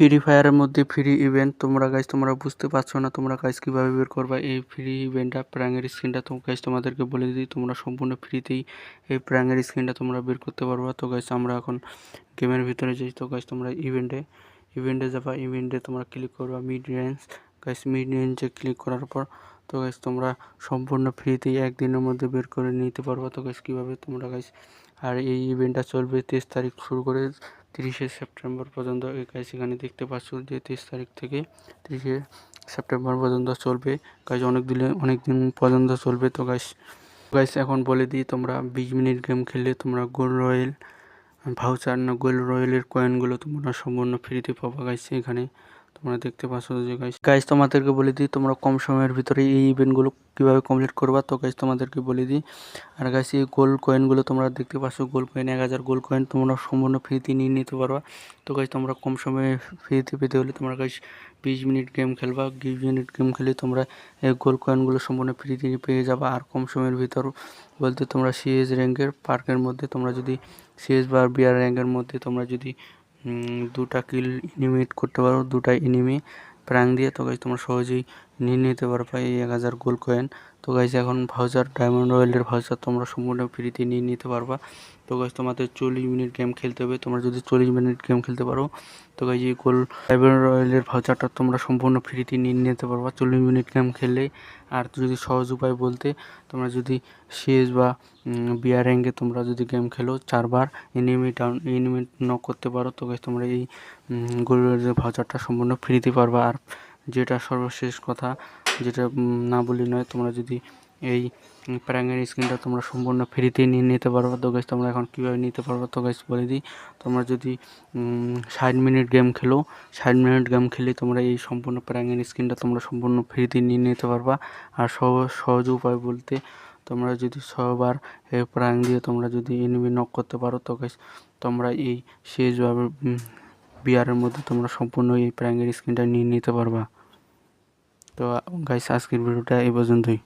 Free ফায়ারের মধ্যে free event তোমরা গাইজ তোমরা বুঝতে পারছ না, তোমরা গাইজ কীভাবে বের করবা? এই ফ্রি ইভেন্টটা প্র্যাঙ্গের স্ক্রিনটা তো গাইজ তোমাদেরকে বলে দিই, তোমরা সম্পূর্ণ ফ্রিতেই এই প্র্যাঙ্গের স্ক্রিনটা তোমরা বের করতে পারবা। তো গাইজ আমরা এখন গেমের ভিতরে যাই। তো গাইজ তোমরা ইভেন্টে ইভেন্টে যাবা ইভেন্টে তোমরা ক্লিক করবা মিড রেঞ্জ গাইজ মিড রেঞ্জে ক্লিক করার পর, তো গাইজ তোমরা সম্পূর্ণ ফ্রিতেই একদিনের মধ্যে বের করে নিতে পারবা। তো গাইজ কীভাবে তোমরা গাইজ আর এই ইভেন্টটা চলবে তেইশ তারিখ শুরু করে তিরিশে সেপ্টেম্বর পর্যন্ত এই গাইজ এখানে দেখতে পাচ্ছ যে তেইশ তারিখ থেকে তিরিশে সেপ্টেম্বর পর্যন্ত চলবে। গাইজ অনেক দিলে, অনেক দিন পর্যন্ত চলবে তো গাইস। গাইস এখন বলে দিই, তোমরা বিশ মিনিট গেম খেললে তোমরা গোল রয়েল, ভাউচার না গোল রয়েলের কয়েনগুলো তোমরা সম্পূর্ণ ফ্রিতে পাবা গাইছে এখানে। তোমরা দেখতে পাচ্ছ যে গাইজ গাইজ তোমাদেরকে বলে দিই, তোমরা কম সময়ের ভিতরে এই ইভেন্টগুলো কীভাবে কমপ্লিট করবা, তো গাইজ তোমাদেরকে বলে দিই। আর গাইজ এই গোল কয়েনগুলো তোমরা দেখতে পাচ্ছ গোল কয়েন এক হাজার গোল কয়েন তোমরা সম্পূর্ণ ফ্রিতে নিয়ে নিতে পারবা। তো গাইজ তোমরা কম সময়ে ফ্রিতে পেতে হলে তোমরা গাইজ বিশ মিনিট গেম খেলবা, বিশ মিনিট গেম খেলে তোমরা এই গোল কয়েনগুলো সম্পূর্ণ ফ্রিতে পেয়ে যাবা। আর কম সময়ের ভিতর বলতে তোমরা সিএস র্যাঙ্কের পার্কের মধ্যে তোমরা যদি সিএস বা বিআর র্যাঙ্কের মধ্যে তোমরা যদি দুটা কিল ইনিমিট করতে পারো দুটা ইনিমি প্রাং দিয়ে। তো তোমরা সহজেই নিয়ে নিতে পারবা এই এক হাজার গোল কয়েন তো গাইজ এখন ভাউচার ডায়মন্ড রয়্যালের ভাউচার তোমরা সম্পূর্ণ ফ্রিতে নিয়ে নিতে পারবা। তো গাইজ তোমাদের চল্লিশ মিনিট গেম খেলতে হবে। তোমরা যদি চল্লিশ মিনিট গেম খেলতে পারো, তো গাইজ এই গোল ডায়মন্ড রয়্যালের ভাউচারটা তোমরা সম্পূর্ণ ফ্রিতে নিয়ে নিতে পারবা। চল্লিশ মিনিট গেম খেললেই আর যদি সহজ উপায় বলতে, তোমরা যদি সিএস বা বিআর র্যাঙ্কে তোমরা যদি গেম খেলো চারবার এনিমি ডাউন এনিমি নক করতে পারো, তো গাইজ তোমরা এই গোল ভাউচারটা সম্পূর্ণ ফ্রিতে পারবা। আর যেটা সর্বশেষ কথা, যেটা না বলি নয়, তোমরা যদি এই প্র্যাঙ্গের স্ক্রিনটা তোমরা সম্পূর্ণ ফ্রিতে নিয়ে নিতে পারব। তো গাইজ তোমরা এখন কীভাবে নিতে পারব? তো গাইজ বলে দিই, তোমরা যদি ষাট মিনিট গেম খেলো, ষাট মিনিট গেম খেলে তোমরা এই সম্পূর্ণ প্র্যাঙ্গের স্ক্রিনটা তোমরা সম্পূর্ণ ফ্রিতে নিয়ে নিতে পারবা। আর সহজ সহজ উপায় বলতে, তোমরা যদি সবার প্রাং দিয়ে তোমরা যদি এনিমি নক করতে পারো, তো গাইজ তোমরা এই শেষভাবে বিয়ারের মধ্যে তোমরা সম্পূর্ণ এই প্রাইমারি স্ক্রিনটা নিয়ে নিতে পারবা। তো গাইস আজকের ভিডিওটা এই পর্যন্তই।